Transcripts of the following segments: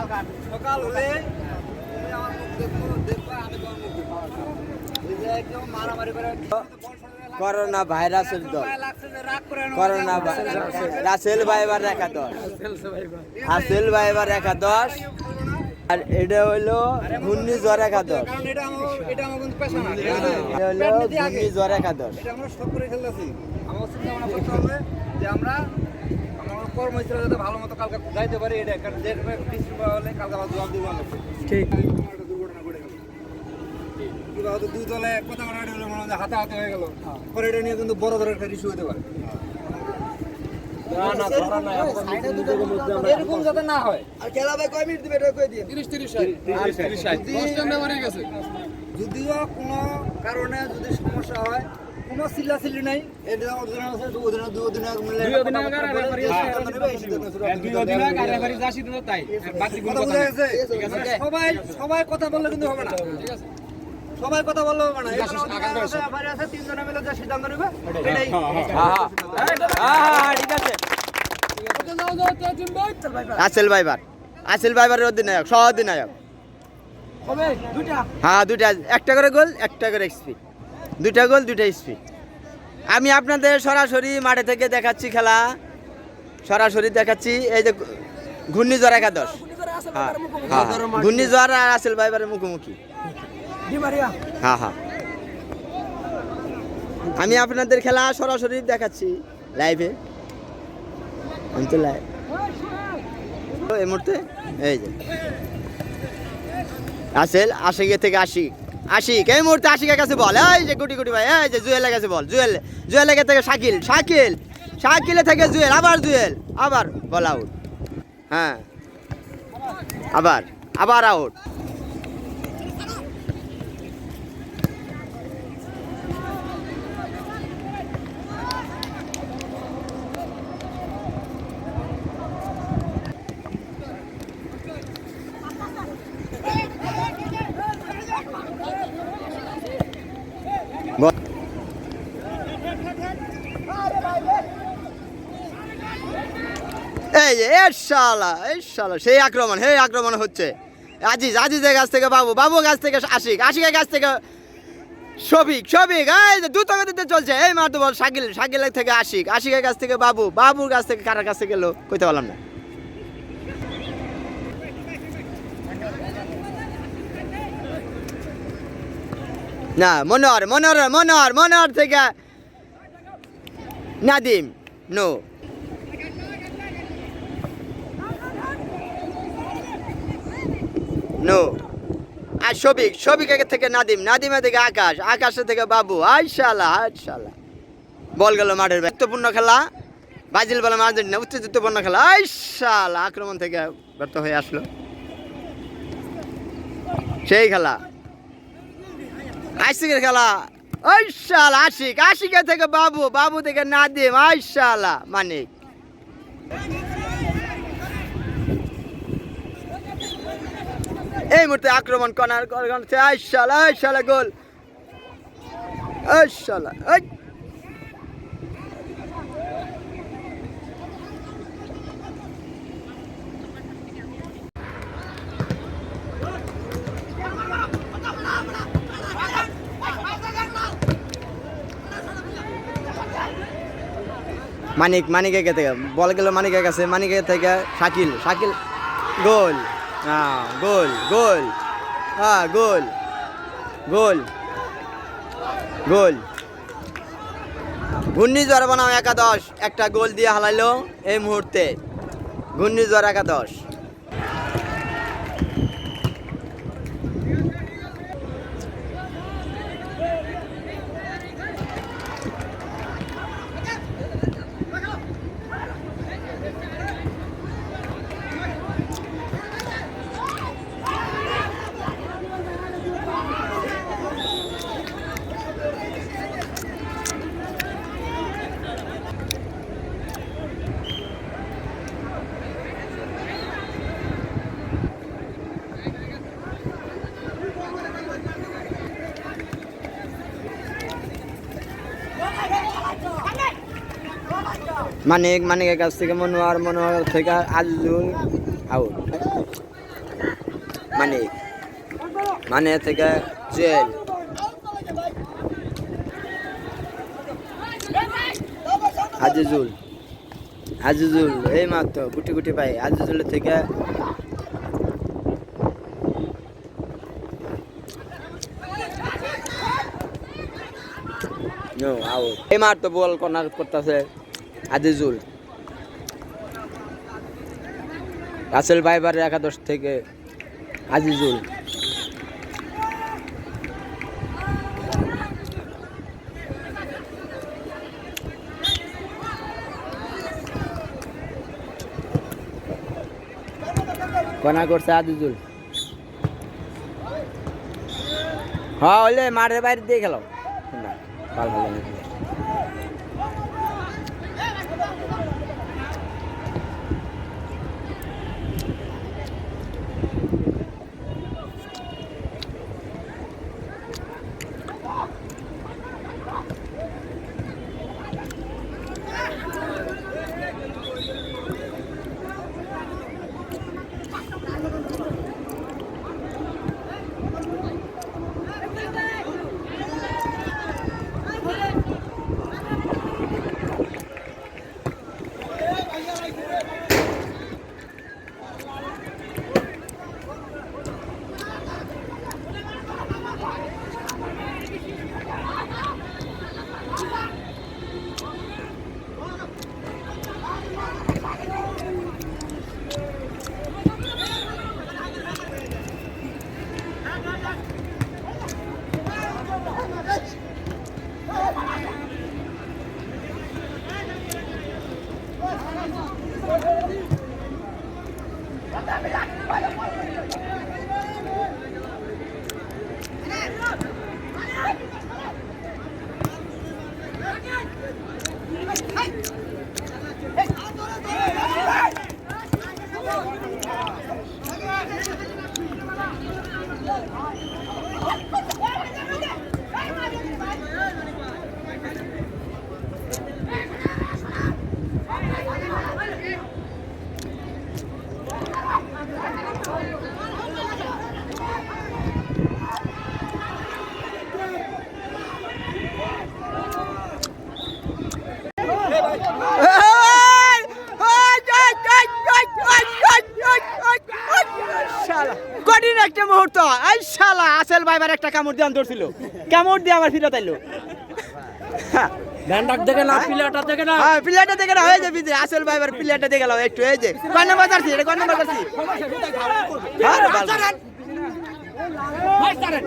সকাল। হলে করোনা ভাইরাসের দল। করোনা রাসেল ভাই এবার একাদশ। রাসেল ভাই এবার একাদশ। আর এটা হইল ঘূর্ণিঝড় একাদশ। এটা আগে। ঘূর্ণিঝড় একাদশ। যে আমরা আমার কর্মস্থলে যাতে ভালো মতো কালকে যাইতে পারি এটা কারণ যে বৃষ্টি হলে কালকে আবার জবাব দিব ঠিক। দুর্ঘটনা ঘটে গেল। হয়তো দুই তলে কথা কাটাকাটি হলো মনে হয় হাতে হাতে হয়ে গেল। পরে এটা নিয়ে কিন্তু বড় ধরনের একটা ইস্যু হতে পারে। এরকম যাতে না হয়। আর খেলা ভাই কয় মিনিট দিবে এটা কই দিন যদিও কোনো কারণে যদি সমস্যা হয় কোনো নাই। বোঝা গেছে? মানে সবাই সবাই কথা বললে কিন্তু হবে না। সবাই কথা বললে হবে না। আছে, তিনজনে মিলে যে সিদ্ধান্ত নেবে এটাই। ঠিক আছে। আসেল ভাইবার। আসেল ভাইবারের অধিনায়ক সহ অধিনায়ক হ্যাঁ দুইটা। একটা করে গোল একটা করে এক্সপি। দুইটা গোল দুইটা এক্সপি আমি আপনাদের সরাসরি মাঠে থেকে দেখাচ্ছি খেলা। সরাসরি দেখাচ্ছি এই যে ঘূর্ণিঝড় একাদশ। হ্যাঁ হ্যাঁ ঘূর্ণিঝড় আর আসেল ভাইবারের মুখোমুখি। হ্যাঁ হ্যাঁ। আমি আপনাদের খেলা সরাসরি দেখাচ্ছি লাইভে। আমি তো লাইভ এই মুহূর্তে এই যে। আসেল আশিকে থেকে আশি আশিক, এই মুহূর্তে আশিকের কাছে বল, এই যে গুটি গুটি ভাই, এই যে জুয়েলের কাছে বল, জুয়েল, জুয়েলের থেকে শাকিল শাকিল, শাকিলে থেকে জুয়েল, আবার জুয়েল, আবার বল আউট হ্যাঁ আবার আবার আউট এ শালা সেই আক্রমণ সেই আক্রমণ হচ্ছে। আজিজ, আজিজের কাছ থেকে বাবু বাবুর কাছ থেকে আশিক, আশিকের কাছ থেকে শফিক শফিক, এই দ্রুত গতিতে চলছে। এই মারতে বল শাকিল, শাকিলের থেকে আশিক, আশিকের কাছ থেকে বাবু, বাবুর কাছ থেকে কারার কাছ এলো? কইতে পারলাম না। না মনোহর মনোহর মনোহর মনোহর থেকে নাদিম, নো। নো। আর শফিক শফিকের থেকে নাদিম নাদিমের থেকে আকাশ আকাশের থেকে বাবু। আইশালা আইশালা বল গেল মাঠের গুরুত্বপূর্ণ খেলা। বাজিল বলে আর্জেন্টিনা উত্তেজিতপূর্ণ খেলা। আইশালা আক্রমণ থেকে ব্যর্থ হয়ে আসলো। সেই খেলা। আশিকের খেলা। আইশালা আশিক, আশিকের থেকে বাবু বাবু থেকে নাদিম আইশালা মানিক। এই মুহূর্তে আক্রমণ করার করছে আইশালা আইশালা গোল। আইশালা এই মানিক, মানিকের থেকে বল গেল মানিকের কাছে। মানিকের থেকে শাকিল শাকিল, গোল। হ্যাঁ গোল গোল। হ্যাঁ গোল। গোল। গোল। ঘূর্ণিঝড় বানাও একাদশ। একটা গোল দিয়ে হালাইলো এই মুহূর্তে। ঘূর্ণিঝড় একাদশ। মানিক, মানিকের কাছ থেকে মনোয়ার মনোয়ার থেকে আজুল আউট মানে মানে থেকে জুয়েল আজিজুল। আজিজুল, এই মাত্র, গুটি গুটি পাই আজিজুলের থেকে. এই মাত্র বল কর্নার করতেছে। আজিজুল। রাসেল বাইবারের একাদশ থেকে আজিজুল। কনা করছে আজিজুল। হ্যাঁ হলে মাঠের বাইরে দিয়ে খেলো। না, ভালো ভাইবার একটা কামড় দিয়ে ধরছিল। কামড় দিয়ে আমার ফিরত আইলো ব্যান্ডাক দেখে না প্লেয়ারটা দেখে না হ্যাঁ প্লেয়ারটা দেখে না হয়ে যাবে আসল ভাইবার প্লেয়ারটা দেখে নাও একটু এই যে। কয় নাম্বার জার্সি এটা কয় নাম্বার জার্সি হ্যাঁ রে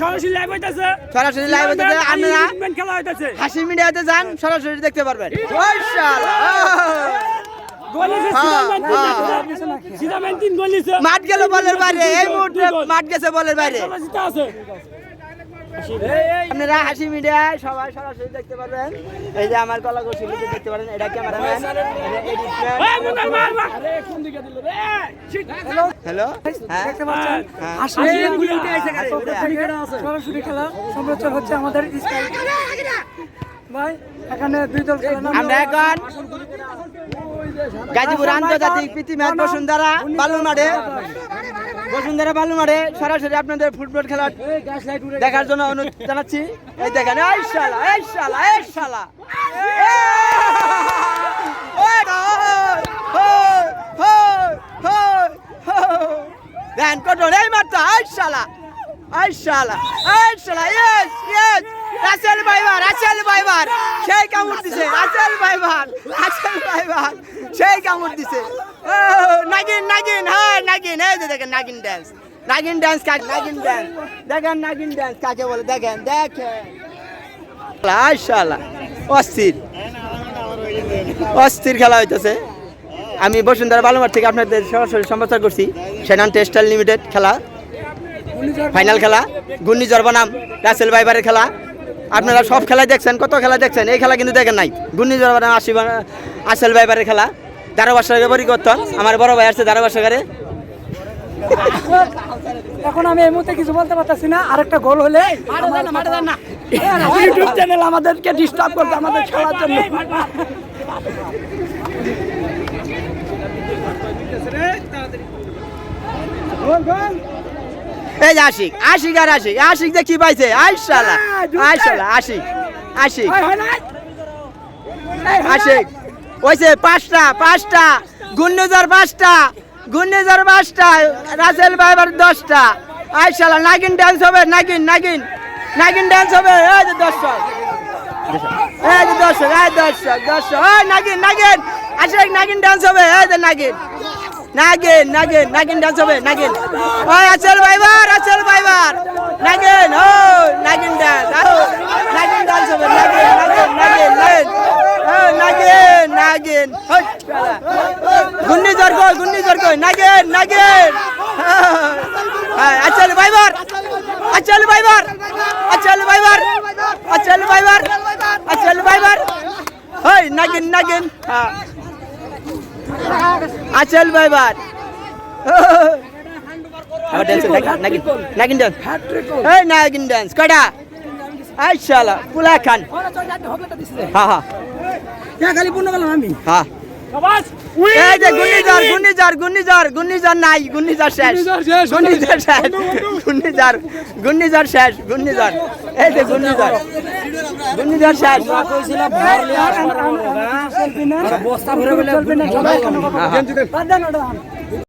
সরাসরি লাইভ হইতাছে। সরাসরি লাইভ হতে আপনারা খেলা হইতাছে। হাসি মিডিয়াতে যান সরাসরি দেখতে পারবেন। মাঠ গেল বলের বাইরে এই মুহূর্তে মাঠ গেছে বলের বাইরে। আপনারা হাসি মিডিয়ায় সবাই সরাসরি দেখতে পারবেন। এই যে আমার কলা কৌশলী দেখতে পারেন এটা ক্যামেরাম্যান। এই মুন্না মার মার আরে কোন দিকে দিল রে? Shit hello? হ্যাঁ। হ্যাঁ। সরাসরি খেলা সম্প্রচার হচ্ছে আমাদের ভাই এখানে দুই দল খেলা আমরা এখন গাজীপুর আন্তর্জাতিক প্রীতি ম্যাচ বসুন্ধরা বালুর মাঠে বসুন্ধরা বালুর মাঠে সরাসরি আপনাদের ফুটবল খেলা দেখার জন্য অনুরোধ জানাচ্ছি। এই দেখেন এই শালা এই শালা এই শালা। এই শালা এই শালা এই শালা ইয়েস ইয়েস রাসেল ভাইবার রাসেল ভাইবার সেই কামড় দিছে রাসেল ভাইবার রাসেল ভাইবার সেই কামড় দিছে। নাগিন নাগিন হ্যাঁ নাগিন, এই যে দেখেন নাগিন ড্যান্স নাগিন ড্যান্স কাকে, নাগিন ড্যান্স দেখেন নাগিন ড্যান্স কাকে বলে, দেখেন দেখেন। শালা অস্থির। অস্থির খেলা হইতেছে। আমি বসুন্ধরা বালুমার থেকে আপনাদের সরাসরি সম্প্রচার করছি। সেনান টেক্সটাইল লিমিটেড খেলা। ফাইনাল খেলা। ঘূর্ণিঝড় বনাম, রাসেল বাইবারের খেলা। আপনারা সব খেলা দেখছেন, কত খেলা দেখছেন? এই খেলা কিন্তু দেখেন নাই। ঘূর্ণিঝড় বনাম আশি আসেল বাইবারের খেলা। ধারাভাষ্যকে পরিবর্তন আমার বড় ভাই আসছে ধারাভাষ্যকারে এখন আমি এই মুহূর্তে কিছু বলতে পারতেছি না আরেকটা গোল হলে ইউটিউব চ্যানেল আমাদেরকে ডিস্টার্ব করতে আমাদের খেলার জন্য। এই যে আশিক আশিক আর আশিক আশিক যে কি পাইছে? আইসালা আইসালা আশিক আশিক। আশিক। ওইছে পাঁচটা পাঁচটা, গুন্ডুজার পাঁচটা গুন্ডুজার পাঁচটা, রাসেল ভাইবার দশটা। আইসালা নাগিন ডান্স হবে, নাগিন নাগিন নাগিন ডান্স হবে। এই যে দর্শক, এই যে দর্শক, এই দর্শক দর্শক, এই নাগিন নাগিন, আশিক, নাগিন ডান্স হবে, এই যে নাগিন নাগিন নাগিন নাগিন ডান্স হবে, নাগিন। ওই আচল ভাইবার আচল ভাইবার। নাগিন, ও, নাগিন ডান্স নাগিন ডান্স হবে নাগিন নাগিন নাগিন নাগিন নাগিন নাগিন। গুন্নি জ্বর কই গুন্নি জ্বর কই, নাগিন নাগিন হ্যাঁ আচল ভাইবার আচল ভাইবার আচল ভাইবার আচল ভাইবার আচল ভাইবার হই, নাগিন নাগিন হ্যাঁ আচল ভাইবার আবার dance এ নাগিন নাগিন ডান্স এই নাগিন ডান্স কয়টা আই শালা পুলা খান হ্যাঁ হ্যাঁ খালি পূর্ণ গেলাম আমি হ্যাঁ শেষ